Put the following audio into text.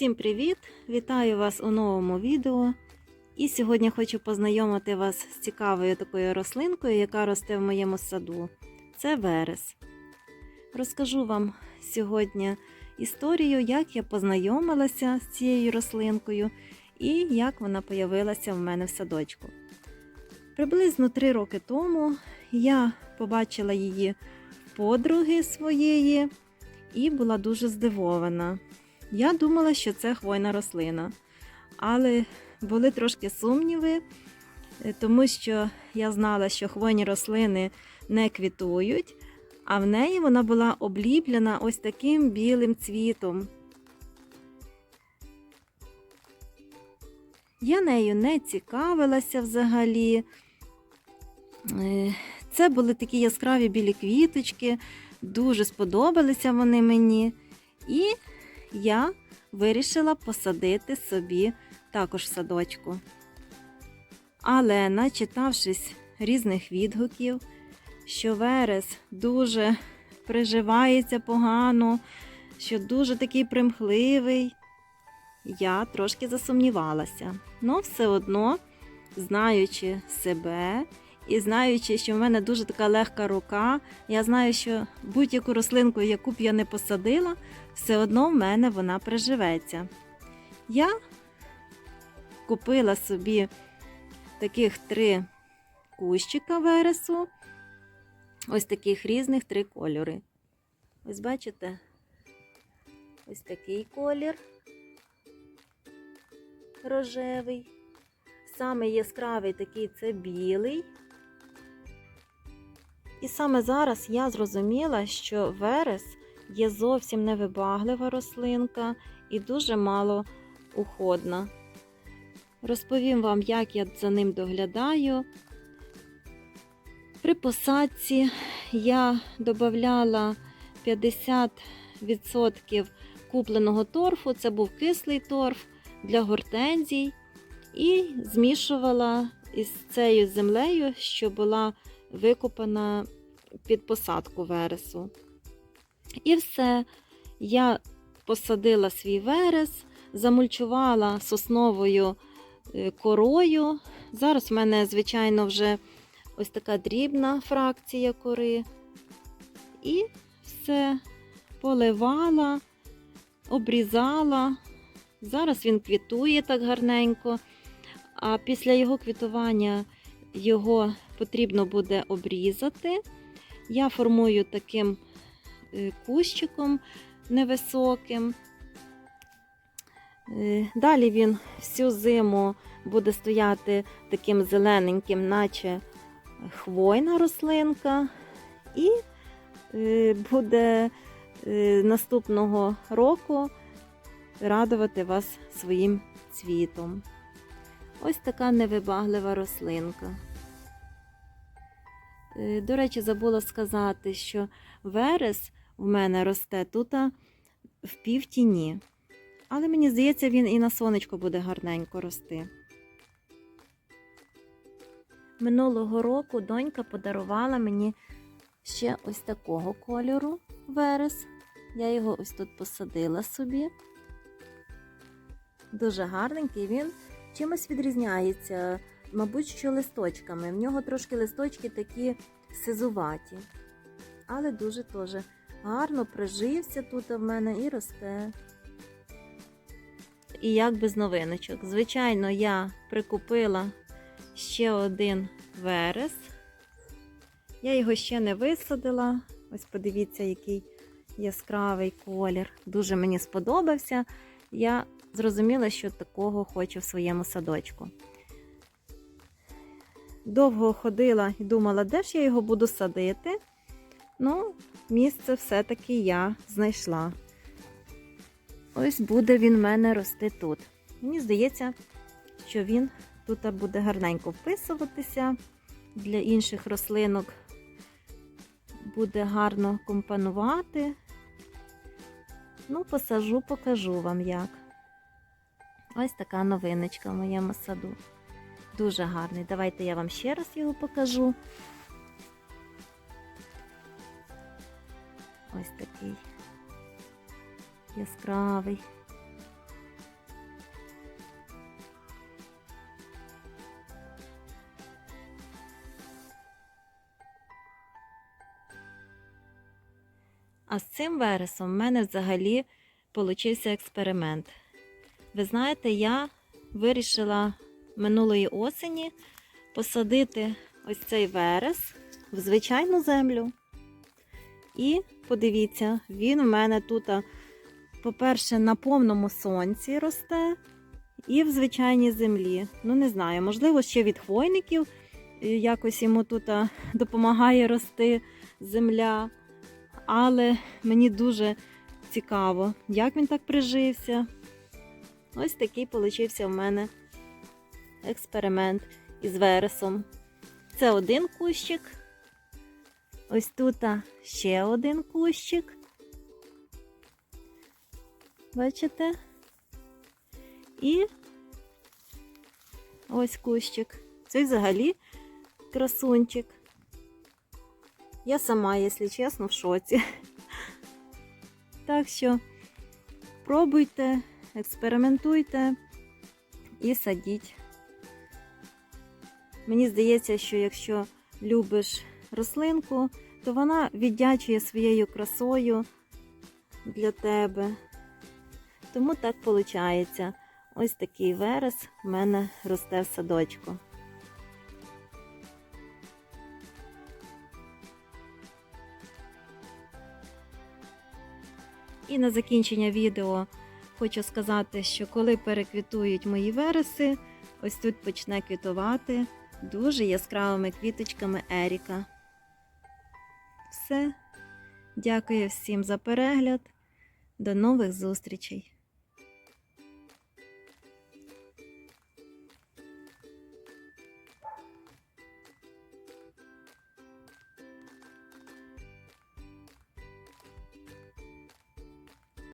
Всім привіт! Вітаю вас у новому відео. І сьогодні хочу познайомити вас з цікавою такою рослинкою, яка росте в моєму саду. Це верес. Розкажу вам сьогодні історію, як я познайомилася з цією рослинкою і як вона появилася в мене в садочку. Приблизно три роки тому я побачила її подруги своєї і була дуже здивована. Я думала, що це хвойна рослина, але були трошки сумніви, е, тому що я знала, що хвойні рослини не квітують, а в неї вона була обліплена ось таким білим цвітом. Я нею не цікавилася взагалі. Е, Це були такі яскраві білі квіточки, дуже сподобалися вони мені. І я вирішила посадити собі також в садочку. Але, начитавшись різних відгуків, що верес дуже приживається погано, що дуже такий примхливий, я трошки засумнівалася. Ну, все одно, знаючи себе і знаючи, що в мене дуже така легка рука, я знаю, що будь-яку рослинку, яку б я не посадила, все одно в мене вона приживеться. Я купила собі таких три кущика вересу, ось таких різних три кольори. Ось бачите? Ось такий колір рожевий. Самий яскравий такий це білий. І саме зараз я зрозуміла, що верес є зовсім невибаглива рослинка і дуже мало уходна. Розповім вам, як я за ним доглядаю. При посадці я додавала 50% купленого торфу, це був кислий торф для гортензій, і змішувала із цією землею, що була викопана під посадку вересу. І все. Я посадила свій верес, замульчувала сосновою е, корою. Зараз в мене, звичайно, вже ось така дрібна фракція кори. І все поливала, обрізала. Зараз він квітує так гарненько, а після його квітування його потрібно буде обрізати. Я формую таким е, кущиком невисоким. Е, Далі він всю зиму буде стояти таким зелененьким, наче хвойна рослинка, і е, буде наступного року радувати вас своїм цвітом. Ось така невибаглива рослинка. Е, До речі, забула сказати, що верес в мене росте тут в півтіні. Але мені здається, він і на сонечко буде гарненько рости. Минулого року донька подарувала мені ще ось такого кольору верес. Я його ось тут посадила собі. Дуже гарненький він чимось відрізняється, мабуть, що листочками. В нього трошки листочки такі сизуваті. Але дуже теж гарно прижився тут в мене і росте. І як без новиночок. Звичайно, я прикупила ще один верес. Я його ще не висадила. Ось подивіться, який яскравий колір. Дуже мені сподобався. Я зрозуміла, що такого хочу в своєму садочку. Довго ходила і думала, де ж я його буду садити. Ну, місце все-таки я знайшла. Ось буде він в мене рости тут. Мені здається, що він тут буде гарненько вписуватися. Для інших рослинок буде гарно компонувати. Ну, посажу, покажу вам як. Ось така новиночка в моєму саду. Дуже гарний. Давайте я вам ще раз його покажу. Ось такий яскравий. А з цим вересом в мене взагалі получився експеримент. Ви знаєте, я вирішила минулої осені посадити ось цей верес в звичайну землю. І подивіться, він у мене тут, по-перше, на повному сонці росте і в звичайній землі. Ну, не знаю, можливо, ще від хвойників е, якось йому тут допомагає рости земля. Але мені дуже цікаво, як він так прижився. Ось такий получився в мене експеримент із вересом. Це один кущик. Ось тут ще один кущик. Бачите? І ось кущик. Це взагалі красунчик. Я сама, якщо чесно, в шоці. Так що пробуйте, експериментуйте і садіть. Мені здається, що якщо любиш рослинку, то вона віддячує своєю красою для тебе. Тому так виходить. Ось такий верес в мене росте в садочку. І на закінчення відео хочу сказати, що коли переквітують мої вереси, ось тут почне квітувати дуже яскравими квіточками Еріка. Все. Дякую всім за перегляд. До нових зустрічей!